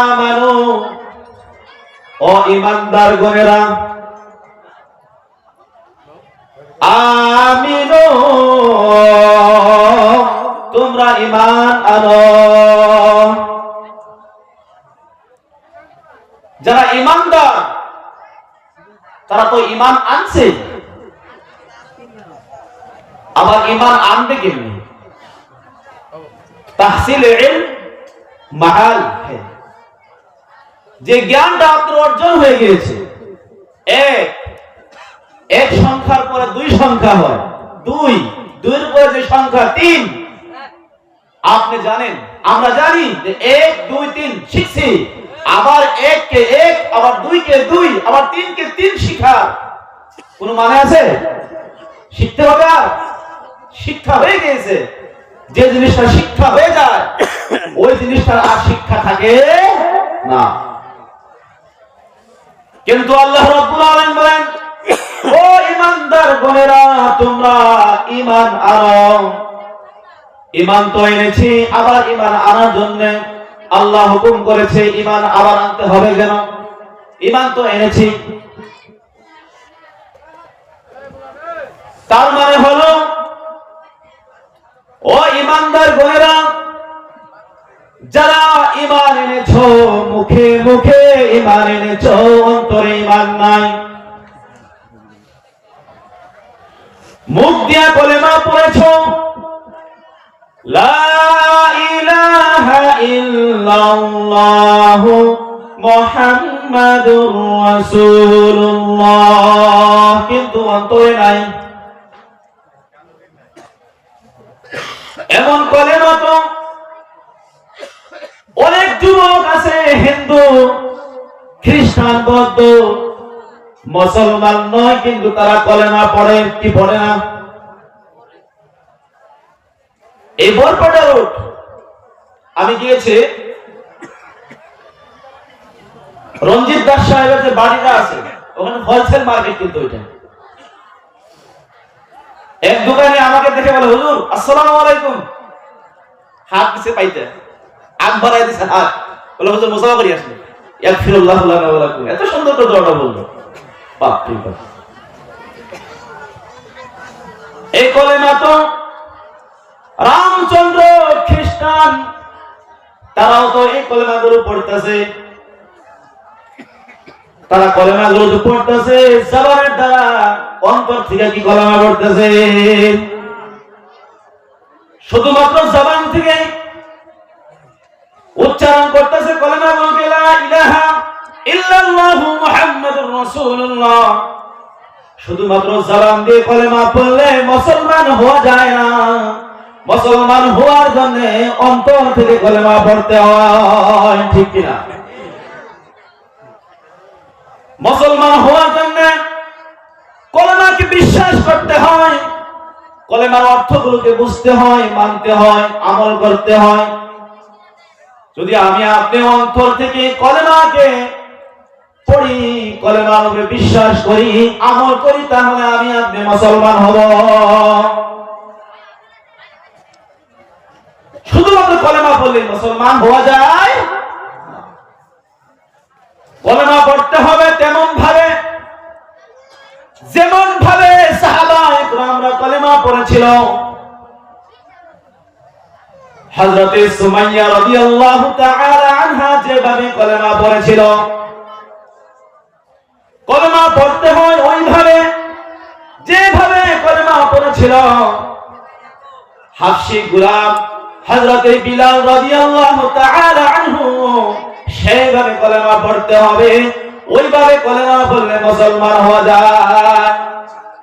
আমানু। ও ঈমানদার গণেরা আমিনু। তোমরা ইমান আনো। যারা ঈমানদার, তারা তো ইমান আনছে। আবার ইমান আনবে কেমনি? তাহসিল মাহাল। যে জ্ঞানটা আপনার অর্জন হয়ে গিয়েছে, এক এক সংখ্যার পরে দুই সংখ্যা হয়। দুই, দুইয়ের পরে যে সংখ্যা, তিন। আপনি জানেন, আমরা জানি যে এক, দুই, তিন শিখছি। আবার এক কে এক, আবার দুই কে দুই, আবার তিন কে তিন শিখা কোন মানে আছে? শিখতে হবে আর। শিক্ষা হয়ে গিয়েছে। যে জিনিসটা শিক্ষা হয়ে যায়, ওই জিনিসটার আর শিক্ষা থাকে না। কিন্তু আল্লাহ রাব্বুল আলামিন বলেন, ও ইমানদার গণেরা তোমরা ইমান আনো ইমান তো এনেছি, আবার ইমান আনার জন্য আল্লাহ হুকুম করেছে ইমান আবার আনতে হবে কেন? ইমান তো এনেছি। তার মানে হলো, ও ইমানদার বোনেরা যারা ইমান এনেছো মুখে মুখে ইমান এনেছো অন্তরে ইমান নাই। মুখ দিয়া কলেমা পড়েছো? লা ইলাহা ইল্লাল্লাহ মুহাম্মাদুর রাসূলুল্লাহ। কিন্তু অন্তরে নাই। এমন কলেমা তো অনেক যুবক আছে, হিন্দু, খ্রিস্টান, বৌদ্ধ। মুসলমান নয়, কিন্তু তারা কলেমা পড়ে, কি পড়ে না? এই বরপাটা রোড আমি গিয়েছি, রঞ্জিত দাস সাহেবের যে বাড়িটা আছে, ওখানে হোলসেল মার্কেট কিন্তু ওইটা। এক দোকানে আমাকে দেখে বলে, হুজুর, আসসালামু আলাইকুম। হাত দিছে পাইতে। এই কলেমা তো রামচন্দ্র খ্রিস্টান, তারাও তো এই কলেমাগুলো পড়তেছে। তারা কলেমাগুলো যে পড়তেছে, জবানের দ্বারা অন্তর থেকে কি কলেমা পড়তেছে? শুধুমাত্র জবান থেকে উচ্চারণ করতেছে কলেমা বলতে লা ইলাহা ইল্লাল্লাহু মুহাম্মাদুর রাসূলুল্লাহ। শুধুমাত্র জবান দিয়ে কলেমা পড়লে মুসলমান হওয়া যায় না। মুসলমান হওয়ার জন্য অন্তর থেকে কলেমা পড়তে হয়, ঠিক কিনা? মুসলমান হওয়ার জন্য কলেমাকে বিশ্বাস করতে হয়, কলেমার অর্থগুলোকে বুঝতে হয়, মানতে হয়, আমল করতে হয়। যদি আমি আপনি অন্তর থেকে কলেমাকে পড়ি কলেমার উপরে বিশ্বাস করি, আমল করি, তাহলে আমি আপনি মুসলমান হব। শুধুমাত্র কলেমা পড়লে মুসলমান হওয়া যায় কলেমা পড়তে হবে তেমন ভাবে, যেমন ভাবে সাহাবা ইকরামরা কলেমা পড়েছিল। হযরতে সুমাইয়া রাদিয়াল্লাহু তাআলা আনহা যেভাবে কলেমা পড়েছিল, কলেমা পড়তে হয় ওইভাবে, যেভাবে কলেমা পড়েছিল। হাফসি গুলাম হযরতে বিলাল রাদিয়াল্লাহু তাআলা আনহু সেইভাবে কলেমা পড়তে হবে, ওইভাবে কলেমা বললে মুসলমান হওয়া যায়।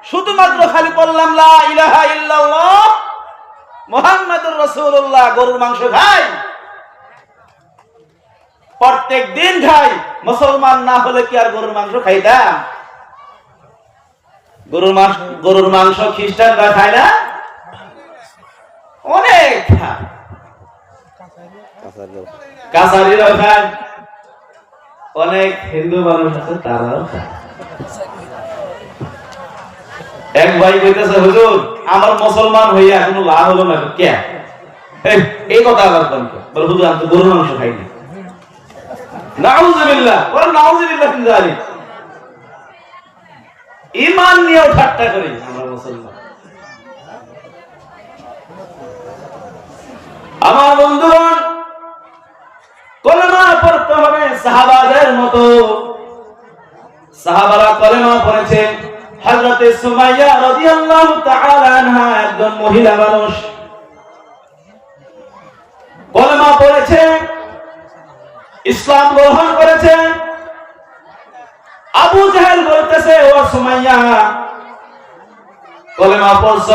শুধুমাত্র খালি বললাম, লা ইলাহা ইল্লাল্লাহ মুহাম্মাদুর রাসূলুল্লাহ, গরুর মাংস খাই। প্রত্যেক দিন খাই। মুসলমান না হলে কি আর গরুর মাংস খাইতাম? গরুর মাংস গরুর মাংস খ্রিস্টানরা খায় না? অনেক কাছারিরাও খায়। অনেক হিন্দু মানুষ আছে, তারাও খায়। এক ভাই কইতেছে হুজুর আমার মুসলমান হইয়া কোনো লাভ হলো না কে? এই, কথা আবার কোন বলে হুজুর আমি গরুর মাংস খাইনি নাউজুবিল্লাহ বলে নাউজুবিল্লাহ মিন যালিক। ঈমান নিয়েও ঠাট্টা করি আমরা মুসলমান। আমার বন্ধুগণ কলেমা পড়তে হবে সাহাবাদের মতো। সাহাবারা কলেমা পড়েছে হযরতে সুমাইয়া রাদিয়াল্লাহু তাআলা আনহা একজন মহিলা মানুষ। কলেমা পড়েছে ইসলাম গ্রহণ করেছে। আবু জাহেল বলতেছে, ও সুমাইয়া কলেমা পড়ছ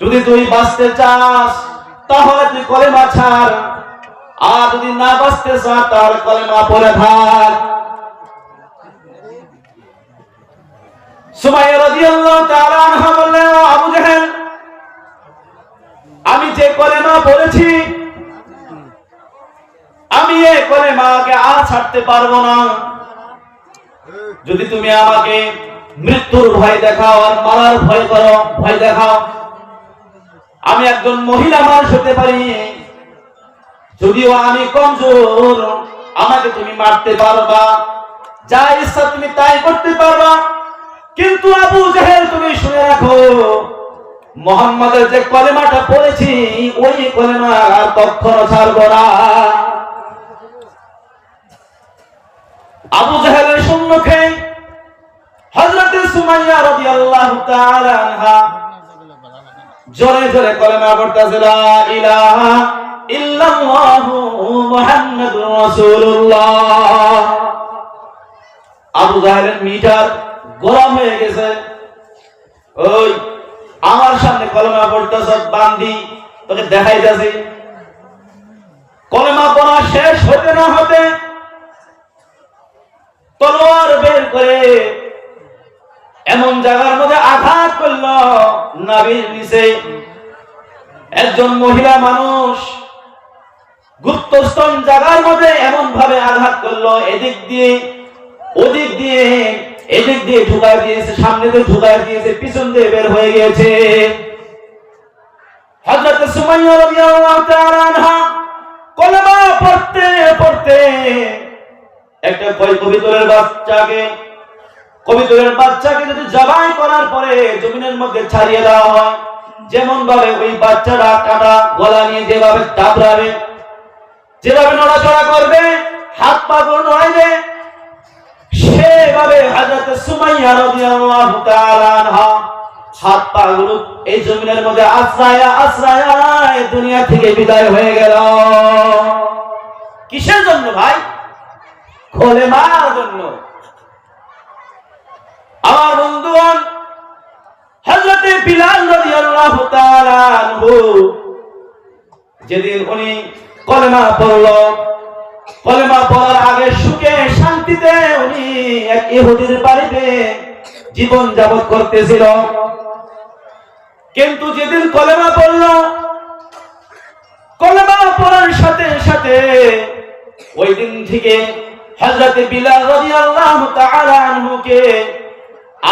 যদি তুই বাঁচতে চাস, তাহলে তুই কলেমা ছাড়। আর যদি না বাঁচতে চাস, তাহলে কলেমা পড়ে থাক। আমি যে কলেমা পড়েছি, আমি এই কলেমাকে আর ছাড়তে পারব না। যদি তুমি আমাকে মৃত্যুর ভয় দেখাও আর মারার ভয় করো, ভয় দেখাও, আমি একজন মহিলা মানুষ হতে পারি। যদিও আমি কমজোর, আমাকে তুমি মারতে পারবা, যা ইচ্ছা তুমি তাই করতে পারবা। কিন্তু আবু জাহেল তুমি শুনে রাখো, মোহাম্মদের যে কলেমাটা পড়েছি, ওই কলেমা কখনো ছাড়বো না। আবু জাহেলের সম্মুখে হযরত সুমাইয়া তাআলা আনহা জোরে জোরে কলেমা পড়তেছে, লা ইলাহা ইল্লাল্লাহু মুহাম্মাদুর রাসূলুল্লাহ। আবু জাহেলের মিটার গরম হয়ে গেছে। ওই, আমার সামনে কলেমা পড়তেছ, বান্দি, তোকে দেখাইতেছি। কলেমা পড়া শেষ হতে না হতে তলোয়ার বের করে এমন জায়গার মধ্যে আঘাত করল নাবির নিচে। একজন মহিলা মানুষ গুপ্তস্তন জায়গার মধ্যে এমন ভাবে আঘাত করল, এদিক দিয়ে, ওদিক দিয়ে এদিক দিয়ে ঢুকায় দিয়েছে, সামনে দিয়ে ঢুকায় দিয়েছে, পিছন দিয়ে বের হয়ে জবাই করার পরে জমিনের মধ্যে ছাড়িয়ে দেওয়া হয় যেমন ভাবে ওই বাচ্চাটা কাটা গলা নিয়ে যেভাবে দাবড়াবে যেভাবে নড়াচড়া করবে, হাত পা নড়াইবে সেভাবে হযরত সুমাইয়া রাদিয়াল্লাহু তাআলা আনহা হাত পা গুলো এই জমিনের মধ্যে আশ্রয়া আশ্রয়া দুনিয়া থেকে বিদায় হয়ে গেল। কিসের জন্য ভাই? খোলেমার জন্য। আমার বন্ধুগণ, হযরতে বিলাল রাদিয়াল্লাহু তাআলা আনহু যেদিন উনি কলেমা পড়ল কলেমা পড়ার আগে সুখে শান্তিতে উনি এক ইহুদির বাড়িতে জীবন যাপন করতেছিল। কিন্তু যেদিন কলেমা পড়ল, কলেমা পড়ার সাথে সাথে ওই দিন থেকে হযরতে বিলাল রাদিয়াল্লাহু তাআলা আনহুকে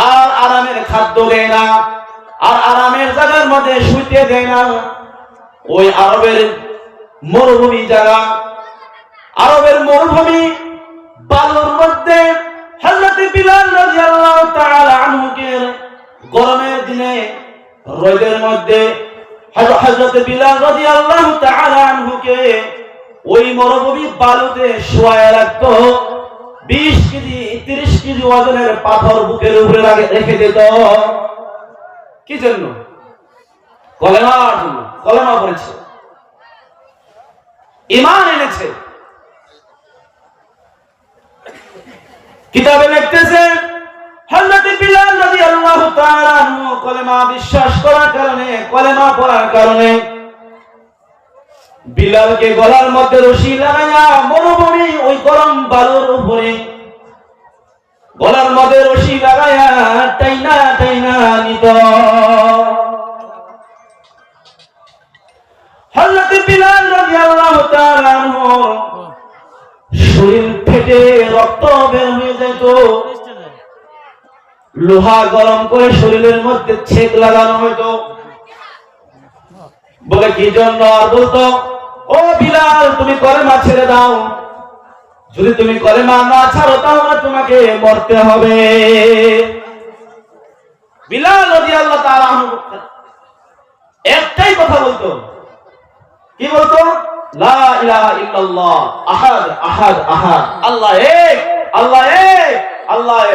আর আরামের খাদ্য দেয় না, আর আরামের জায়গার মধ্যে শুইতে দেয় না। ওই আরবের মরুভূমি জায়গা আরবের মরুভূমি বালুর মধ্যে বিলাল রাদিয়াল্লাহু তাআলা আনহুকে গরমের দিনে, রোদের মধ্যে বিলাল রাদিয়াল্লাহু তাআলা আনহুকে ওই মরুভূমি বালুতে রাখতো। বিশ কেজি, তিরিশ কেজি ওজনের পাথর বুকের উপরে রেখে দিত। কি জন্য? কলেমার জন্য, কলেমা পড়েছে। ইমান এনেছে। কিতাবে লিখতেছে, হযরত বিলাল রাদিয়াল্লাহু তাআলা কলেমা বিশ্বাস করার কারণে, কলেমা পড়ার কারণে বিলালকে গলার মধ্যে রশি লাগাইয়া মরুভূমি ওই গরম বালুর উপরে গলার মধ্যে রশি লাগাইয়া টাইনা টাইনা নিত। হযরত বিলাল রাদিয়াল্লাহু তাআলা শরীর ফেটে রক্ত বের লোহা গরম করে শরীরের মধ্যে ছেক লাগানো হইতো। বলে, কি জন্য আর বলতো, ও বিলাল, তুমি কলেমা ছেড়ে দাও। যদি তুমি কলেমা না ছাড়ো, তাহলে তোমাকে মরতে হবে। বিলাল নদী আল্লাহ আনহু একটাই কথা বলতো। কি বলতো? লা ইলাহা ইল্লাল্লাহ, আহাদ আহাদ আহাদ, আল্লাহ এক। আল্লাহ আল্লাহ